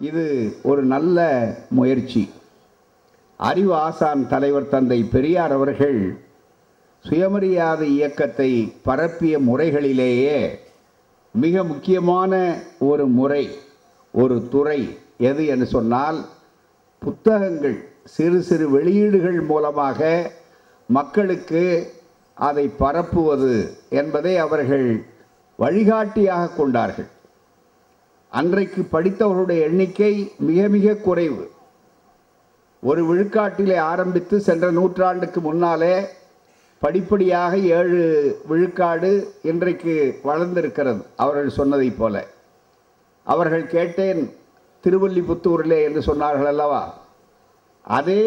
இது ஒரு நல்ல முயற்சி. அறிவு ஆசான் தலைவர் தந்தை பெரியார் அவர்கள் சுயமரியாதை இயக்கத்தை பரப்பிய முறைகளிலேயே மிக முக்கியமான ஒரு முறை ஒரு துறை எது என்று சொன்னால் புத்தகங்கள் சிறு சிறு வெளியீடுகள் மூலமாக மக்களுக்கு அதை பரப்புவது என்பதை அவர்கள் வழிகாட்டியாக கொண்டார்கள். அன்றைக்கு படித்தவர்களுடைய எண்ணிக்கை மிக மிக குறைவு. ஒரு விழுக்காட்டிலே ஆரம்பித்து சென்ற நூற்றாண்டுக்கு முன்னாலே படிப்படியாக ஏழு விழுக்காடு இன்றைக்கு வளர்ந்திருக்கிறது அவர்கள் சொன்னதைப் போல. அவர்கள் கேட்டேன் திருவல்லிபுத்தூரிலே என்று சொன்னார்கள் அல்லவா? அதே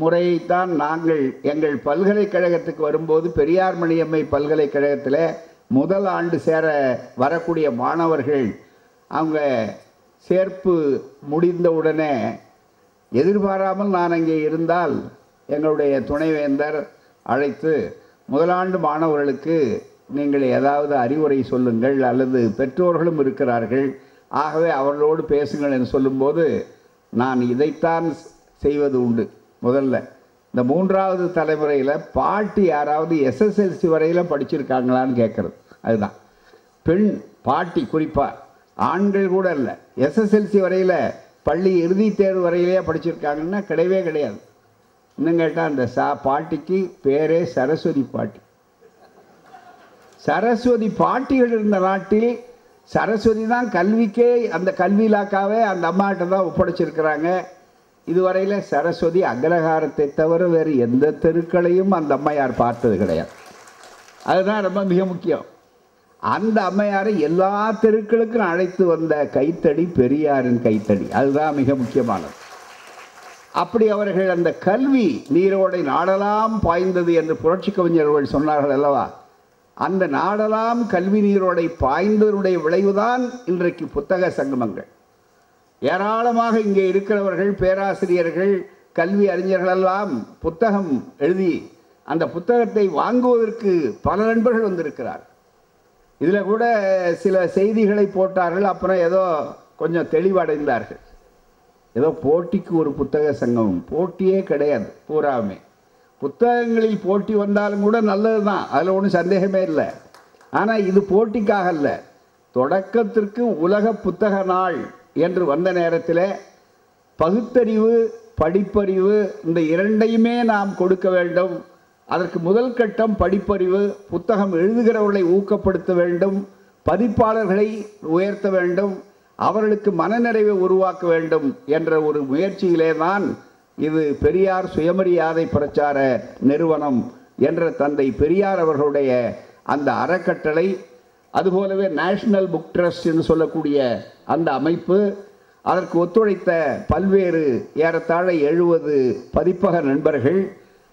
முறையைத்தான் நாங்கள் எங்கள் பல்கலைக்கழகத்துக்கு வரும்போது பெரியார் மணியம்மை பல்கலைக்கழகத்தில் முதல் ஆண்டு சேர வரக்கூடிய மாணவர்கள் அவங்க சேர்ப்பு முடிந்தவுடனே எதிர்பாராமல் நான் அங்கே இருந்தால் எங்களுடைய துணைவேந்தர் அழைத்து முதலாண்டு மாணவர்களுக்கு நீங்கள் ஏதாவது அறிவுரை சொல்லுங்கள் அல்லது பெற்றோர்களும் இருக்கிறார்கள். ஆகவே அவர்களோடு பேசுங்கள் என்று சொல்லும்போது நான் இதைத்தான் செய்வது உண்டு முதல்ல. இந்த மூன்றாவது தலைமுறையில் பாட்டி யாராவது எஸ்எஸ்எல்சி வரையில் படிச்சிருக்காங்களான்னு கேட்குறது அதுதான். பெண் பாட்டி குறிப்பாக ஆண்கள் கூட இல்லை. எஸ்எஸ்எல்சி வரையில் பள்ளி இறுதித் தேர்வு வரையிலேயே படிச்சிருக்காங்கன்னா கிடையவே கிடையாது. இன்னும் கேட்டால் அந்த சா பாட்டிக்கு பேரே சரஸ்வதி பாட்டி. சரஸ்வதி பாட்டிகள் இருந்த நாட்டில் சரஸ்வதி தான் கல்விக்கே அந்த கல்வி இலாக்காவே அந்த அம்மாட்ட தான் ஒப்படைச்சிருக்கிறாங்க. இதுவரையில் சரஸ்வதி அக்ரஹாரத்தை தவிர வேறு எந்த தெருக்களையும் அந்த அம்மையார் பார்த்தது கிடையாது. அதுதான் ரொம்ப மிக முக்கியம். அந்த அம்மையாரை எல்லா தெருக்களுக்கும் அழைத்து வந்த கைத்தடி பெரியாரின் கைத்தடி. அதுதான் மிக முக்கியமானது. அப்படி அவர்கள் அந்த கல்வி நீரோடை நாடலாம் பாய்ந்தது என்று புரட்சி கவிஞர்கள் சொன்னார்கள் அல்லவா? அந்த நாடலாம் கல்வி நீரோடை பாய்ந்ததனுடைய விளைவுதான் இன்றைக்கு புத்தக சங்கமங்கள். ஏராளமாக இங்கே இருக்கிறவர்கள் பேராசிரியர்கள் கல்வி அறிஞர்களெல்லாம் புத்தகம் எழுதி அந்த புத்தகத்தை வாங்குவதற்கு பல நண்பர்கள் வந்திருக்கிறார் இதில் கூட சில செய்திகளை போட்டார்கள் அப்புறம் ஏதோ கொஞ்சம் தெளிவடைந்தார்கள். ஏதோ போட்டிக்கு ஒரு புத்தக சங்கம் போட்டியே கிடையாது பூராமே புத்தகங்களில் போட்டி வந்தாலும் கூட நல்லது தான் அதில் ஒன்றும் சந்தேகமே இல்லை. ஆனால் இது போட்டிக்காக அல்ல தொடக்கத்திற்கு உலக புத்தக நாள் என்று வந்த நேரத்தில் பகுத்தறிவு படிப்பறிவு இந்த இரண்டையுமே நாம் கொடுக்க வேண்டும். அதற்கு முதல் கட்டம் படிப்பறிவு புத்தகம் எழுதுகிறவர்களை ஊக்கப்படுத்த வேண்டும் பதிப்பாளர்களை உயர்த்த வேண்டும் அவர்களுக்கு மனநிறைவை உருவாக்க வேண்டும் என்ற ஒரு முயற்சியிலே தான் இது பெரியார் சுயமரியாதை பிரச்சார நிறுவனம் என்ற தந்தை பெரியார் அவர்களுடைய அந்த அறக்கட்டளை அதுபோலவே நேஷனல் புக் ட்ரஸ்ட் என்று சொல்லக்கூடிய அந்த அமைப்பு அதற்கு ஒத்துழைத்த பல்வேறு ஏறத்தாழ எழுபது பதிப்பக நண்பர்கள்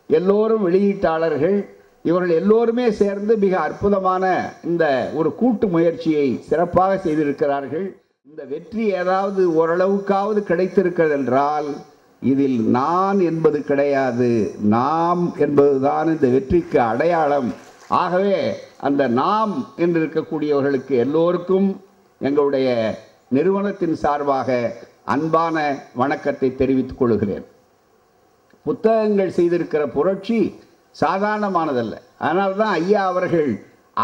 எல்லோரும் வெளியீட்டாளர்கள் இவர்கள் எல்லோருமே சேர்ந்து மிக அற்புதமான இந்த ஒரு கூட்டு முயற்சியை சிறப்பாக செய்திருக்கிறார்கள். இந்த வெற்றி ஏதாவது ஓரளவுக்காவது கிடைத்திருக்கிறது என்றால் இதில் நான் என்பது கிடையாது நாம் என்பதுதான் இந்த வெற்றிக்கு அடையாளம். ஆகவே அந்த நாம் என்று இருக்கக்கூடியவர்களுக்கு எல்லோருக்கும் எங்களுடைய நிறுவனத்தின் சார்பாக அன்பான வணக்கத்தை தெரிவித்துக் கொள்கிறேன். புத்தகங்கள் செய்திருக்கிற புரட்சி சாதாரணமானதல்ல. அதனால் தான் ஐயா அவர்கள்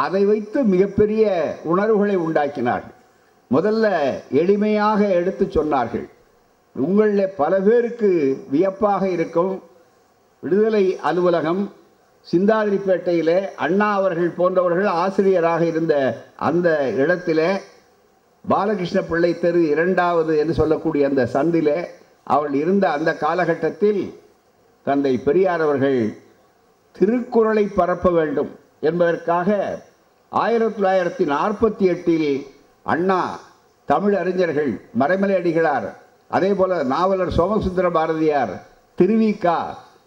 அதை வைத்து மிகப்பெரிய உணர்வுகளை உண்டாக்கினார்கள். முதல்ல எளிமையாக எடுத்து சொன்னார்கள். உங்களில் பல பேருக்கு வியப்பாக இருக்கும். விடுதலை அலுவலகம் சிந்தாதிரிப்பேட்டையில் அண்ணா அவர்கள் போன்றவர்கள் ஆசிரியராக இருந்த அந்த இடத்துல பாலகிருஷ்ண பிள்ளை தெரு இரண்டாவது என்று சொல்லக்கூடிய அந்த சந்திலே அவள் இருந்த அந்த காலகட்டத்தில் தந்தை பெரியார் அவர்கள் திருக்குறளை பரப்ப வேண்டும் என்பதற்காக ஆயிரத்தி தொள்ளாயிரத்தி நாற்பத்தி எட்டில் அண்ணா தமிழ் அறிஞர்கள் மறைமலை அடிகளார் அதே போல நாவலர் சோமசுந்தர பாரதியார் திருவிக்கா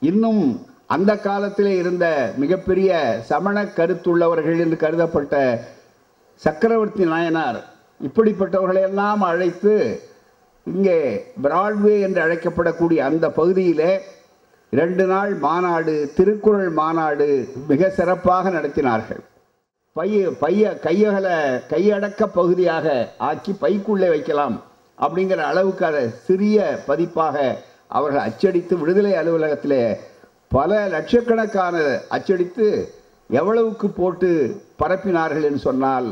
இன்னும் அந்த காலத்திலே இருந்த மிகப்பெரிய சமண கருத்துள்ளவர்கள் என்று கருதப்பட்ட சக்கரவர்த்தி நாயனார். இப்படிப்பட்டவர்களையெல்லாம் அழைத்து இங்கே பிராட்வே என்று அழைக்கப்படக்கூடிய அந்த பகுதியிலே இரண்டு நாள் மாநாடு திருக்குறள் மாநாடு மிக சிறப்பாக நடத்தினார்கள். பைய பைய கையகளை கையடக்க பகுதியாக ஆக்கி பைக்குள்ளே வைக்கலாம் அப்படிங்கிற அளவுக்கு அதை சிறிய பதிப்பாக அவர்கள் அச்சடித்து விடுதலை அலுவலகத்திலே பல லட்சக்கணக்கான அச்சடித்து எவ்வளவுக்கு போட்டு பரப்பினார்கள் என்று சொன்னால்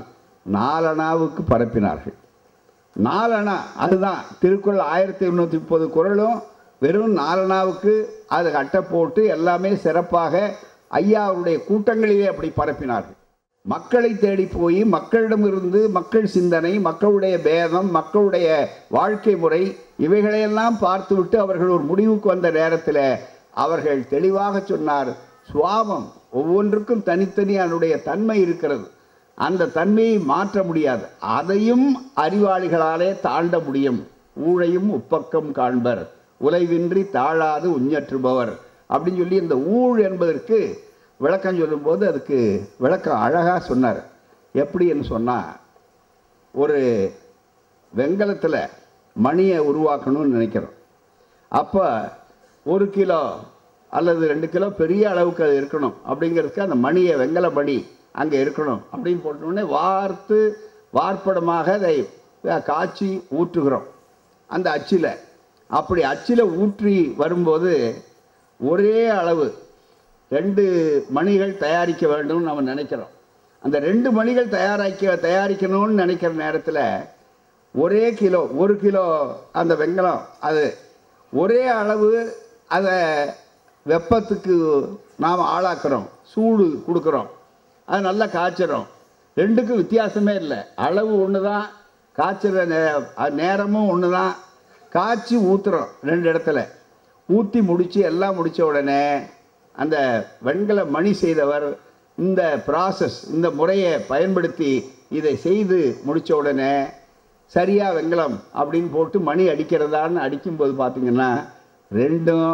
நாலணாவுக்கு பரப்பினார்கள். நாலணா அதுதான் திருக்குறள் ஆயிரத்தி எண்ணூற்றி முப்பது குறளும் வெறும் நாலனாவுக்கு அது அட்டை போட்டு எல்லாமே சிறப்பாக ஐயா அவருடைய கூட்டங்களிலே அப்படி பரப்பினார்கள். மக்களை தேடி போய் மக்களிடமிருந்து மக்கள் சிந்தனை மக்களுடைய பேதம் மக்களுடைய வாழ்க்கை முறை இவைகளையெல்லாம் பார்த்துவிட்டு அவர்கள் ஒரு முடிவுக்கு வந்த நேரத்தில் அவர்கள் தெளிவாக சொன்னார் சுவாபம் ஒவ்வொன்றுக்கும் தனித்தனி அதனுடைய தன்மை இருக்கிறது. அந்த தன்மையை மாற்ற முடியாது. அதையும் அறிவாளிகளாலே தாண்ட முடியும். ஊழையும் உப்பக்கம் காண்பர். உலைவின்றி தாழாது உஞ்சற்றுபவர் அப்படின்னு சொல்லி இந்த ஊழ் என்பதற்கு விளக்கம் சொல்லும்போது அதுக்கு விளக்கம் அழகாக சொன்னார். எப்படின்னு சொன்னால் ஒரு வெங்கலத்தில் மணியை உருவாக்கணும்னு நினைக்கிறோம். அப்போ ஒரு கிலோ அல்லது ரெண்டு கிலோ பெரிய அளவுக்கு அது இருக்கணும் அப்படிங்கிறதுக்கு அந்த மணியை வெங்கல மணி அங்கே இருக்கணும் அப்படின்னு போட்டோடனே வார்த்து வார்ப்படமாக அதை காய்ச்சி ஊற்றுகிறோம். அந்த அச்சில் அப்படி அச்சில் ஊற்றி வரும்போது ஒரே அளவு ரெண்டு மணிகள் தயாரிக்க வேண்டும்னு நம்ம நினைக்கிறோம். அந்த ரெண்டு மணிகள் தயாரிக்க தயாரிக்கணும்னு நினைக்கிற நேரத்தில் ஒரே கிலோ ஒரு கிலோ அந்த வெங்கலம் அது ஒரே அளவு அதை வெப்பத்துக்கு நாம் ஆளாக்குறோம் சூடு கொடுக்குறோம் அது நல்லா காய்ச்சிரும் ரெண்டுக்கும் வித்தியாசமே இல்லை. அளவு ஒன்று தான் காய்ச்சிற நே அது நேரமும் ஒன்று தான் காய்ச்சி ஊற்றுறோம் ரெண்டு இடத்துல. ஊற்றி முடித்து எல்லாம் முடித்த உடனே அந்த வெண்கல மணி செய்தவர் இந்த ப்ராசஸ் இந்த முறையை பயன்படுத்தி இதை செய்து முடித்த உடனே சரியாக வெங்கலம் அப்படின்னு போட்டு மணி அடிக்கிறதான்னு அடிக்கும்போது பார்த்திங்கன்னா ரெண்டும்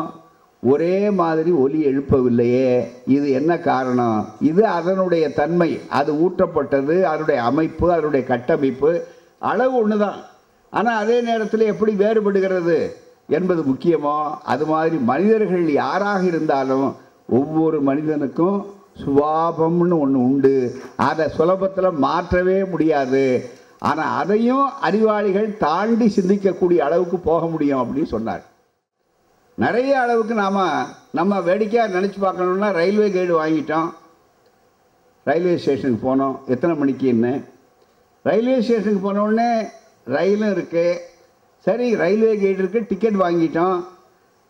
ஒரே மாதிரி ஒலி எழுப்பவில்லையே. இது என்ன காரணம்? இது அதனுடைய தன்மை. அது ஊற்றப்பட்டது அதனுடைய அமைப்பு அதனுடைய கட்டமைப்பு. அளவு ஒன்று தான் ஆனால் அதே நேரத்தில் எப்படி வேறுபடுகிறது என்பது முக்கியமோ அது மாதிரி மனிதர்கள் யாராக இருந்தாலும் ஒவ்வொரு மனிதனுக்கும் சுபாபம்னு ஒன்று உண்டு. அதை சுலபத்தில் மாற்றவே முடியாது. ஆனால் அதையும் அறிவாளிகள் தாண்டி சிந்திக்கக்கூடிய அளவுக்கு போக முடியும் அப்படின்னு சொன்னார். நிறைய அளவுக்கு நாம் நம்ம வேடிக்கையாக நினச்சி பார்க்கணுன்னா ரயில்வே கைடு வாங்கிட்டோம். ரயில்வே ஸ்டேஷனுக்கு போனோம். எத்தனை மணிக்குன்னு ரயில்வே ஸ்டேஷனுக்கு போனோடனே ரயிலும் இருக்குது சரி ரயில்வே கேட் இருக்குது டிக்கெட் வாங்கிட்டோம்.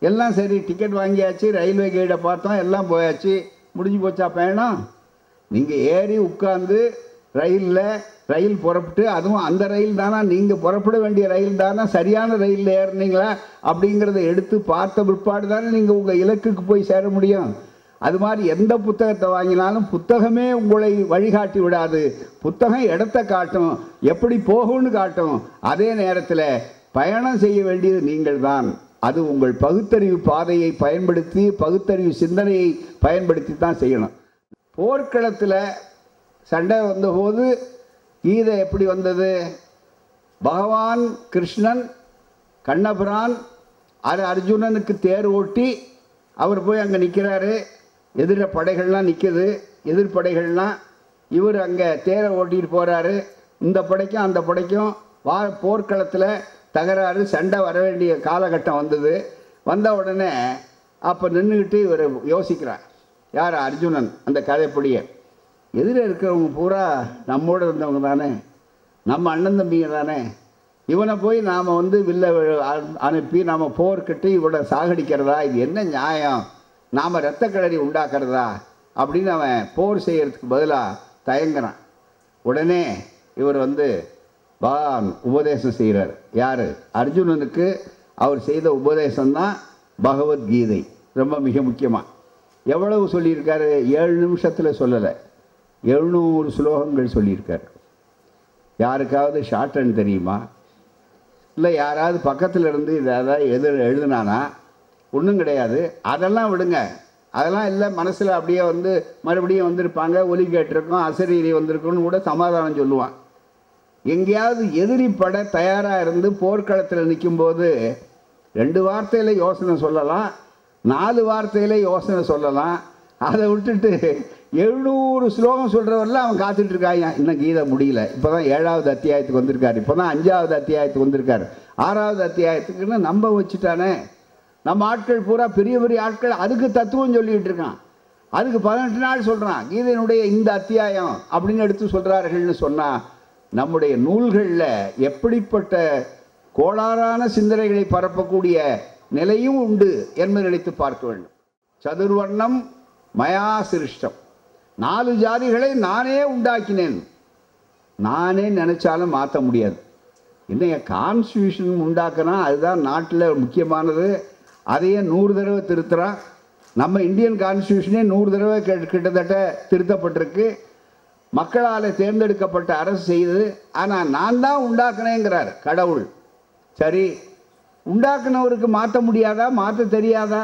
எல்லாம் சரி டிக்கெட் வாங்கியாச்சு ரயில்வே கைடை பார்த்தோம் எல்லாம் போயாச்சு. முடிஞ்சு போச்சா பயணம்? நீங்கள் ஏறி உட்காந்து ரயிலில் ரயில் புறப்பட்டு அதுவும் அந்த ரயில் தானா? நீங்கள் புறப்பட வேண்டிய ரயில் தானா? சரியான ரயிலில் ஏறுனீங்களா? அப்படிங்கிறத எடுத்து பார்த்த பிற்பாடு தானே நீங்கள் உங்கள் இலக்குக்கு போய் சேர முடியும். அது மாதிரி எந்த புத்தகத்தை வாங்கினாலும் புத்தகமே உங்களை வழிகாட்டி விடாது. புத்தகம் இடத்த காட்டும் எப்படி போகும்னு காட்டும். அதே நேரத்தில் பயணம் செய்ய வேண்டியது நீங்கள் தான் அது உங்கள் பகுத்தறிவு பாதையை பயன்படுத்தி பகுத்தறிவு சிந்தனையை பயன்படுத்தி தான் செய்யணும். போர்க்களத்தில் சண்டை வந்தபோது கீதை எப்படி வந்தது? பகவான் கிருஷ்ணன் கண்ணபுரான் அது அர்ஜுனனுக்கு தேர் ஓட்டி அவர் போய் அங்கே நிற்கிறாரு எதிர படைகள்லாம் நிற்கிது எதிர்ப்படைகள்லாம் இவர் அங்கே தேரை ஓட்டிகிட்டு போகிறாரு இந்த படைக்கும் அந்த படைக்கும் வா போர்க்களத்தில் தகராறு சண்டை வர வேண்டிய காலகட்டம் வந்தது. வந்த உடனே அப்போ நின்றுக்கிட்டு இவர் யோசிக்கிறார். யார்? அர்ஜுனன் அந்த கதைப்படியை. எதிர இருக்கிறவங்க பூரா நம்மோடு இருந்தவங்க தானே. நம்ம அண்ணன் தம்பிங்க தானே. இவனை போய் நாம் வந்து வில்ல அனுப்பி நாம் போர்க்கிட்டு இவனை சாகடிக்கிறதா? இது என்ன நியாயம்? நாம் இரத்த கிளறி உண்டாக்குறதா? அப்படின்னு அவன் போர் செய்கிறதுக்கு பதிலாக தயங்குறான். உடனே இவர் வந்து பகவான் உபதேசம் செய்கிறார் யார்? அர்ஜுனனுக்கு அவர் செய்த உபதேசம்தான் பகவத்கீதை. ரொம்ப மிக முக்கியமாக எவ்வளவு சொல்லியிருக்காரு? ஏழு நிமிஷத்தில் சொல்லலை. எழுநூறு ஸ்லோகங்கள் சொல்லியிருக்கார். யாருக்காவது ஷார்ட் ஹேண்ட் தெரியுமா? இல்லை யாராவது பக்கத்தில் இருந்து இதை அதாவது எது எழுதுனானா? ஒன்றும் கிடையாது. அதெல்லாம் விடுங்க. அதெல்லாம் இல்லை மனசில் அப்படியே வந்து மறுபடியும் வந்திருப்பாங்க. ஒலி கேட்டிருக்கோம் அசரீரி வந்திருக்கும்னு கூட சமாதானம் சொல்லுவான். எங்கேயாவது எதிரி பட தயாராக இருந்து போர்க்களத்தில் நிற்கும்போது ரெண்டு வார்த்தையில் யோசனை சொல்லலாம் நாலு வார்த்தையில் யோசனை சொல்லலாம். அதை விட்டுட்டு எழுநூறு ஸ்லோகம் சொல்கிறவரில் அவன் காத்துட்ருக்காங்க இன்னும் கீதை முடியல. இப்போ தான் ஏழாவது அத்தியாயத்துக்கு வந்திருக்காரு. இப்போ தான் அஞ்சாவது அத்தியாயத்துக்கு வந்திருக்காரு. ஆறாவது அத்தியாயத்துக்குன்னு நம்ப வச்சுட்டானே. நம்ம ஆட்கள் பூரா பெரிய பெரிய ஆட்கள் அதுக்கு தத்துவம் சொல்லிகிட்டு இருக்கான். அதுக்கு பதினெட்டு நாள் சொல்கிறான் கீதையினுடைய இந்த அத்தியாயம் அப்படின்னு எடுத்து சொல்கிறார்கள்னு சொன்னால் நம்முடைய நூல்களில் எப்படிப்பட்ட கோளாறான சிந்தனைகளை பரப்பக்கூடிய நிலையும் உண்டு என்பதை நினைத்து பார்க்க வேண்டும். சதுர்வர்ணம் மயா சிருஷ்டம் நாலு ஜாதிகளை நானே உண்டாக்கினேன். நானே நினச்சாலும் மாற்ற முடியாது. இன்னைய கான்ஸ்டியூஷன் உண்டாக்குனா அதுதான் நாட்டில் முக்கியமானது. அதையே நூறு தடவை திருத்துகிறான் நம்ம இந்தியன் கான்ஸ்டியூஷனே நூறு தடவை கிட்டத்தட்ட திருத்தப்பட்டிருக்கு. மக்களால் தேர்ந்தெடுக்கப்பட்ட அரசு செய்தது. ஆனால் நான் தான் உண்டாக்குனேங்கிறார் கடவுள். சரி உண்டாக்குனவருக்கு மாற்ற முடியாதா? மாற்ற தெரியாதா?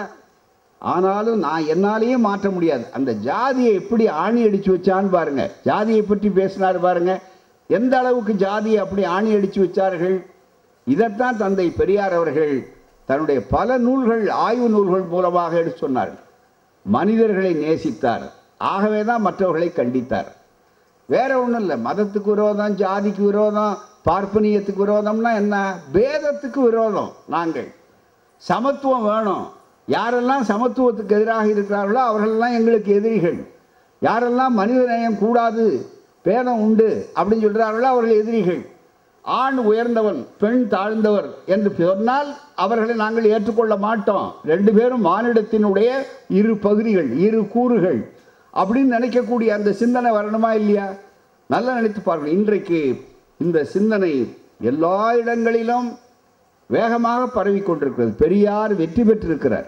ஆனாலும் நான் என்னாலேயே மாற்ற முடியாது. அந்த ஜாதியை எப்படி ஆணி அடித்து வச்சான்னு பாருங்கள் ஜாதியை பற்றி பேசினார் பாருங்க. எந்த அளவுக்கு ஜாதியை அப்படி ஆணி அடித்து வச்சார்கள்? இதைத்தான் தந்தை பெரியார் அவர்கள் தன்னுடைய பல நூல்கள் ஆய்வு நூல்கள் மூலமாக எடுத்து சொன்னார். மனிதர்களை நேசித்தார். ஆகவே தான் மற்றவர்களை கண்டித்தார். வேற ஒன்றும் இல்லை. மதத்துக்கு விரோதம் ஜாதிக்கு விரோதம் பார்ப்பனியத்துக்கு விரோதம்னா என்ன? பேதத்துக்கு விரோதம் நாங்கள். சமத்துவம் வேணும். யாரெல்லாம் சமத்துவத்துக்கு எதிராக இருக்கிறார்களோ அவர்களெல்லாம் எங்களுக்கு எதிரிகள். யாரெல்லாம் மனித நேயம் கூடாது பேதம் உண்டு அப்படின்னு சொல்கிறார்களோ அவர்கள் எதிரிகள். ஆண் உயர்ந்தவன் பெண் தாழ்ந்தவர் என்று சொன்னால் அவர்களை நாங்கள் ஏற்றுக்கொள்ள மாட்டோம். ரெண்டு பேரும் மானிடத்தினுடைய இரு பகுதிகள் இரு கூறுகள். அப்படின்னு நினைக்கக்கூடிய அந்த சிந்தனை வரணுமா இல்லையா? நல்லா நினைத்து பாருங்கள். இன்றைக்கு இந்த சிந்தனை எல்லா இடங்களிலும் வேகமாக பரவி கொண்டிருக்கிறது. பெரியார் வெற்றி பெற்றிருக்கிறார்.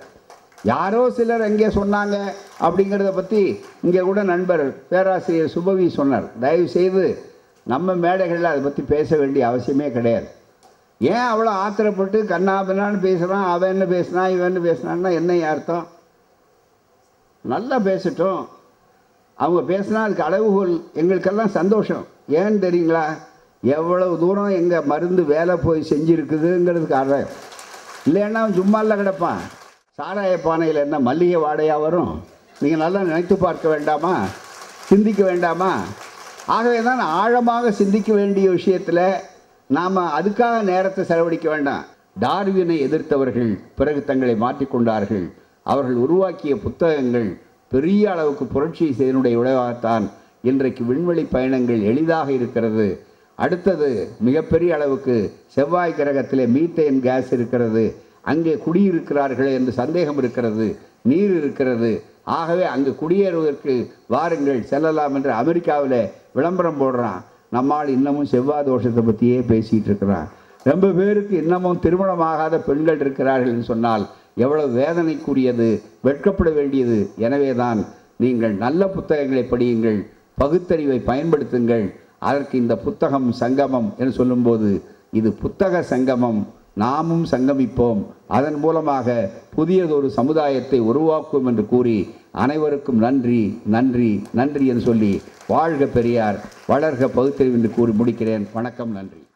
யாரோ சிலர் எங்கே சொன்னாங்க அப்படிங்கிறத பற்றி இங்கே கூட நண்பர் பேராசிரியர் சுபவி சொன்னார். தயவு செய்து நம்ம மேடைகளில் அதை பற்றி பேச வேண்டிய அவசியமே கிடையாது. ஏன் அவ்வளோ ஆத்திரப்பட்டு கண்ணாபின்னான்னு பேசுகிறான் அவன் என்ன பேசுனா இவன் என்ன பேசுனான்னா என்ன அர்த்தம்? நல்லா பேசட்டும். அவங்க பேசினா அதுக்கு அளவுகோல் எங்களுக்கெல்லாம் சந்தோஷம். ஏன்னு தெரியுங்களா? எவ்வளவு தூரம் எங்கள் மருந்து வேலை போய் செஞ்சுருக்குதுங்கிறதுக்கு அடையம் இல்லைன்னா அவன் சும்மா கிடப்பான். சாராய பானையில் என்ன மல்லிகை வாடையாக வரும்? நீங்கள் நல்லா நினைத்து பார்க்க வேண்டாமா? சிந்திக்க வேண்டாமா? ஆகவே தான் ஆழமாக சிந்திக்க வேண்டிய விஷயத்தில் நாம் அதுக்காக நேரத்தை செலவழிக்க வேண்டாம். டார்வினை எதிர்த்தவர்கள் பிறகு தங்களை மாற்றிக்கொண்டார்கள். அவர்கள் உருவாக்கிய புத்தகங்கள் பெரிய அளவுக்கு புரட்சி செய்தனுடைய விளைவாகத்தான் இன்றைக்கு விண்வெளி பயணங்கள் எளிதாக இருக்கிறது. அடுத்தது மிகப்பெரிய அளவுக்கு செவ்வாய் கிரகத்திலே மீத்தேன் கேஸ் இருக்கிறது. அங்கே குடியிருக்கிறார்கள் என்று சந்தேகம் இருக்கிறது. நீர் இருக்கிறது. ஆகவே அங்கு குடியேறுவதற்கு வாருங்கள் செல்லலாம் என்று அமெரிக்காவில் விளம்பரம் போடுறான். நம்மால் இன்னமும் செவ்வாய் தோஷத்தை பற்றியே பேசிகிட்டு இருக்கிறான். ரொம்ப பேருக்கு இன்னமும் திருமணமாகாத பெண்கள் இருக்கிறார்கள் என்று சொன்னால் எவ்வளவு வேதனைக்குரியது வெட்கப்பட வேண்டியது. எனவே தான் நீங்கள் நல்ல புத்தகங்களை படியுங்கள் பகுத்தறிவை பயன்படுத்துங்கள். அதற்கு இந்த புத்தகம் சங்கமம் என்று சொல்லும்போது இது புத்தக சங்கமம். நாமும் சங்கமிப்போம். அதன் மூலமாக புதியதொரு சமுதாயத்தை உருவாக்குவோம் என்று கூறி அனைவருக்கும் நன்றி நன்றி நன்றி என்று சொல்லி வாழ்க பெரியார் வளர்க பகுத்தறிவு என்று கூறி முடிக்கிறேன். வணக்கம் நன்றி.